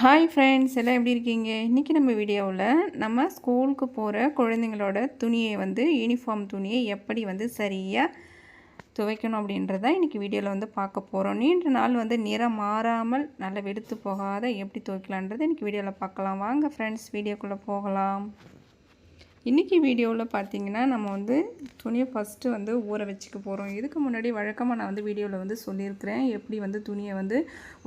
Hi friends எல்லாம் எப்படி இருக்கீங்க? இன்றைக்கி நம்ம வீடியோவில் நம்ம ஸ்கூலுக்கு போகிற குழந்தைங்களோட துணியை வந்து யூனிஃபார்ம் துணியை எப்படி வந்து சரியாக துவைக்கணும் அப்படின்றத இன்றைக்கி வீடியோவில் வந்து பார்க்க போகிறோம் நீண்ட நாள் வந்து நிறம் மாறாமல் நல்லா வெடுத்து போகாத எப்படி துவைக்கலான்றதை இன்றைக்கி வீடியோவில் பார்க்கலாம். வாங்க ஃப்ரெண்ட்ஸ் வீடியோக்குள்ளே போகலாம். இன்றைக்கி வீடியோவில் பார்த்தீங்கன்னா நம்ம வந்து துணியை ஃபஸ்ட்டு வந்து ஊற வச்சுக்க போகிறோம் இதுக்கு முன்னாடி வழக்கமாக நான் வந்து வீடியோவில் வந்து சொல்லியிருக்கிறேன். எப்படி வந்து துணியை வந்து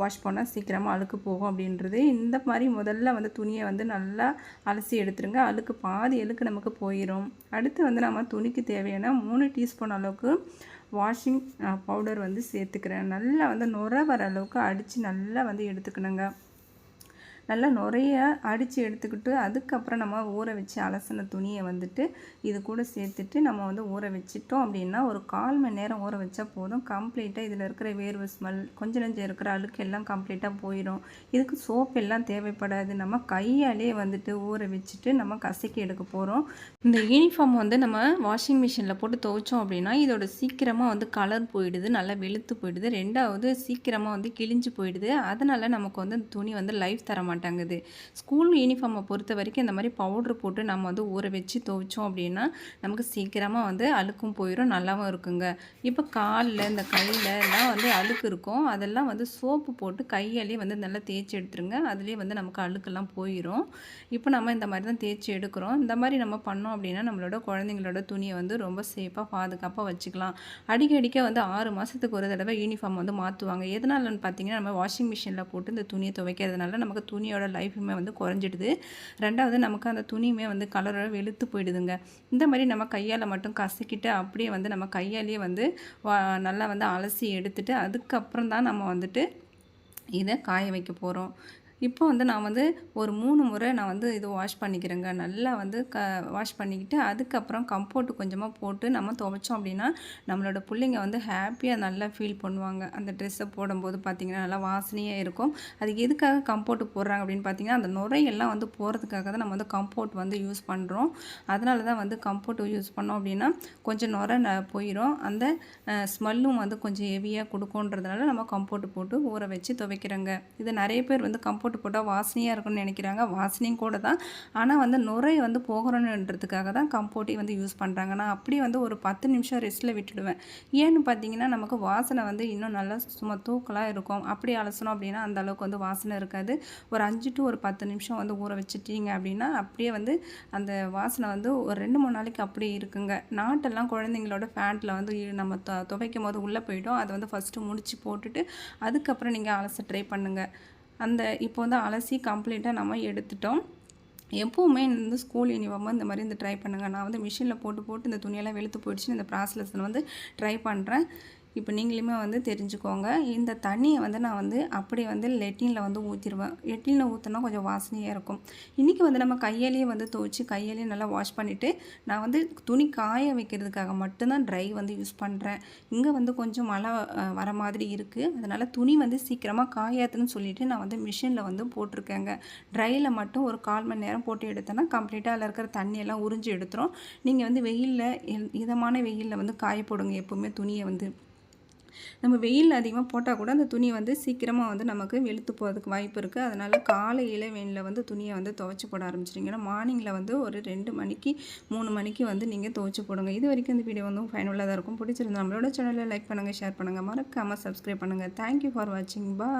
வாஷ் பண்ணால் சீக்கிரமாக அழுக்கு போகும் அப்படின்றது. இந்த மாதிரி முதல்ல வந்து துணியை வந்து நல்லா அலசி எடுத்துருங்க. அழுக்கு பாதி அழுக்கு நமக்கு போயிடும் அடுத்து வந்து நம்ம துணிக்கு தேவையான மூணு டீஸ்பூன் அளவுக்கு வாஷிங் பவுடர் வந்து சேர்த்துக்கிறேன். நல்லா வந்து நுர வர அளவுக்கு அடித்து நல்லா வந்து எடுத்துக்கணுங்க. நல்லா நிறைய அடித்து எடுத்துக்கிட்டு அதுக்கப்புறம் நம்ம ஊற வச்சு அலசின துணியை வந்துட்டு இது கூட சேர்த்துட்டு நம்ம வந்து ஊற வச்சிட்டோம் அப்படின்னா ஒரு கால் மணி நேரம் ஊற வச்சா போதும். கம்ப்ளீட்டாக இதில் இருக்கிற வேர்வு ஸ்மெல் கொஞ்சம் நஞ்சம் இருக்கிற அழுக்கு எல்லாம் கம்ப்ளீட்டாக போயிடும் இதுக்கு சோப் எல்லாம் தேவைப்படாது. நம்ம கையாலே வந்துட்டு ஊற வச்சுட்டு நம்ம கசக்கி எடுக்க போகிறோம் இந்த யூனிஃபார்ம் வந்து நம்ம வாஷிங் மிஷினில் போட்டு துவைச்சோம் அப்படின்னா இதோட சீக்கிரமாக வந்து கலர் போயிடுது நல்லா வெளுத்து போயிடுது. ரெண்டாவது சீக்கிரமாக வந்து கிழிஞ்சு போயிடுது. அதனால் நமக்கு வந்து துணி வந்து லைஃப் தர மாட்டாங்குது. ஸ்கூல் யூனிஃபார்மை பொறுத்த வரைக்கும் இந்த மாதிரி பவுட்ரு போட்டு நம்ம வந்து ஊற வச்சு துவைச்சோம் அப்படின்னா நமக்கு சீக்கிரமாக வந்து அழுக்கும் போயிடும் நல்லாவும் இருக்குங்க. இப்போ காலில் இந்த கையில் எல்லாம் வந்து அழுக்கு இருக்கும். அதெல்லாம் வந்து சோப்பு போட்டு கையாலே வந்து நல்லா தேய்ச்சி எடுத்துருங்க. அதுலேயே வந்து நமக்கு அழுக்கெல்லாம் போயிடும் இப்போ நம்ம இந்த மாதிரி தான் தேய்ச்சி எடுக்கிறோம். இந்த மாதிரி நம்ம பண்ணோம் அப்படின்னா நம்மளோட குழந்தைங்களோட துணியை வந்து ரொம்ப சேஃபாக பாதுகாப்பாக வச்சுக்கலாம். அடிக்கடிக்க வந்து ஆறு மாதத்துக்கு ஒரு தடவை யூனிஃபார்ம் வந்து மாற்றுவாங்க எதனாலன்னு பார்த்தீங்கன்னா நம்ம வாஷிங் மிஷினில் போட்டு இந்த துணியை துவைக்கிறதுனால நமக்கு துணி துணியோட லைஃபுமே வந்து குறைஞ்சிடுது. ரெண்டாவது நமக்கு அந்த துணியுமே வந்து கலரோட வெளுத்து போயிடுதுங்க. இந்த மாதிரி நம்ம கையால் மட்டும் கசக்கிட்டு அப்படியே வந்து நம்ம கையாலேயே வந்து நல்லா வந்து அலசி எடுத்துட்டு அதுக்கப்புறம் தான் நம்ம வந்துட்டு இதை காய வைக்க போகிறோம் இப்போ வந்து நான் வந்து ஒரு மூணு முறை நான் வந்து இது வாஷ் பண்ணிக்கிறேங்க. நல்லா வந்து க வாஷ் பண்ணிக்கிட்டு அதுக்கப்புறம் கம்போர்ட் கொஞ்சமாக போட்டு நம்ம துவைச்சோம் அப்படின்னா நம்மளோட பிள்ளைங்க வந்து ஹாப்பியாக நல்லா ஃபீல் பண்ணுவாங்க. அந்த ட்ரெஸ்ஸை போடும்போது பார்த்திங்கன்னா நல்லா வாசனையாக இருக்கும். அதுக்கு எதுக்காக கம்போர்ட் போடுறாங்க அப்படின்னு பார்த்தீங்கன்னா அந்த நுரையெல்லாம் வந்து போகிறதுக்காக தான் நம்ம வந்து கம்போர்ட் வந்து யூஸ் பண்ணுறோம் அதனால தான் வந்து கம்போர்ட் யூஸ் பண்ணோம் அப்படின்னா கொஞ்சம் நுரை போயிடும் அந்த ஸ்மெல்லும் வந்து கொஞ்சம் ஹெவியாக கொடுக்குன்றதுனால நம்ம கம்போர்ட் போட்டு ஊற வச்சு துவைக்கிறோங்க. இது நிறைய பேர் வந்து கம்போர்ட் போட்டு போட்டால் வாசனையாக இருக்கும்னு நினைக்கிறாங்க. வாசனையும் கூட தான். ஆனால் வந்து நுரை வந்து போகிறோன்றதுக்காக தான் கம்போட்டி வந்து யூஸ் பண்ணுறாங்க நான் அப்படியே வந்து ஒரு பத்து நிமிஷம் ரெஸ்ட்டில் விட்டுடுவேன். ஏன்னு பார்த்தீங்கன்னா நமக்கு வாசனை வந்து இன்னும் நல்லா சும்மா தூக்கலாக இருக்கும். அப்படி அலசணும் அப்படின்னா அந்த அளவுக்கு வந்து வாசனை இருக்காது. ஒரு அஞ்சு டு ஒரு பத்து நிமிஷம் வந்து ஊற வச்சுட்டீங்க அப்படின்னா அப்படியே வந்து அந்த வாசனை வந்து ஒரு ரெண்டு மூணு நாளைக்கு அப்படியே இருக்குங்க. நாட்டெல்லாம் குழந்தைங்களோட ஃபேண்ட்டில் வந்து நம்ம துவைக்கும் போது உள்ளே போயிடும். அதை வந்து ஃபஸ்ட்டு முடித்து போட்டுட்டு அதுக்கப்புறம் நீங்கள் அலச ட்ரை பண்ணுங்கள் அந்த இப்போ வந்து அலசி கம்ப்ளீட்டாக நம்ம எடுத்துட்டோம். எப்போவுமே இந்த ஸ்கூல் யூனிஃபார்மாக இந்த மாதிரி இந்த ட்ரை பண்ணுங்கள் நான் வந்து மிஷினில் போட்டு போட்டு இந்த துணியெல்லாம் வெளுத்து போயிடுச்சுன்னு இந்த ப்ராசஸில் வந்து ட்ரை பண்ணுறேன் இப்போ நீங்களுமே வந்து தெரிஞ்சுக்கோங்க. இந்த தண்ணியை வந்து நான் வந்து அப்படியே வந்து லெட்டினில் வந்து ஊற்றிடுவேன் லெட்டினில் ஊற்றினா கொஞ்சம் வாசனையாக இருக்கும். இன்றைக்கி வந்து நம்ம கையாலேயே வந்து துவச்சி கையாலேயே நல்லா வாஷ் பண்ணிவிட்டு நான் வந்து துணி காய வைக்கிறதுக்காக மட்டும்தான் ட்ரை வந்து யூஸ் பண்ணுறேன் இங்கே வந்து கொஞ்சம் மழை வர மாதிரி இருக்குது அதனால் துணி வந்து சீக்கிரமாக காயாத்துன்னு சொல்லிவிட்டு நான் வந்து மிஷினில் வந்து போட்டிருக்கேங்க. ட்ரையில் மட்டும் ஒரு கால் மணி நேரம் போட்டு எடுத்தேன்னா கம்ப்ளீட்டாக அதில் இருக்கிற தண்ணியெல்லாம் உறிஞ்சி எடுத்துரும். நீங்கள் வந்து வெயிலில் இதமான வெயிலில் வந்து காய போடுங்க எப்போவுமே துணியை வந்து. நம்ம வெயில் அதிகமாக போட்டால் கூட அந்த துணி வந்து சீக்கிரமாக வந்து நமக்கு வெளுத்து போகிறதுக்கு வாய்ப்பு இருக்குது அதனால் காலையில் வெயிலில் வந்து துணியை வந்து துவைச்சி போட ஆரம்பிச்சிட்டிங்கன்னா மார்னிங்கில் வந்து ஒரு ரெண்டு மணிக்கு மூணு மணிக்கு வந்து நீங்கள் துவைச்சி போடுங்க. இது வரைக்கும் இந்த வீடியோ வந்து ஃபைனலாக தான் இருக்கும். பிடிச்சிருந்தா நம்மளோட சேனலில் லைக் பண்ணுங்கள் ஷேர் பண்ணுங்கள் மறக்காமல் சப்ஸ்கிரைப் பண்ணுங்கள் தேங்க்யூ ஃபார் வாட்சிங் பா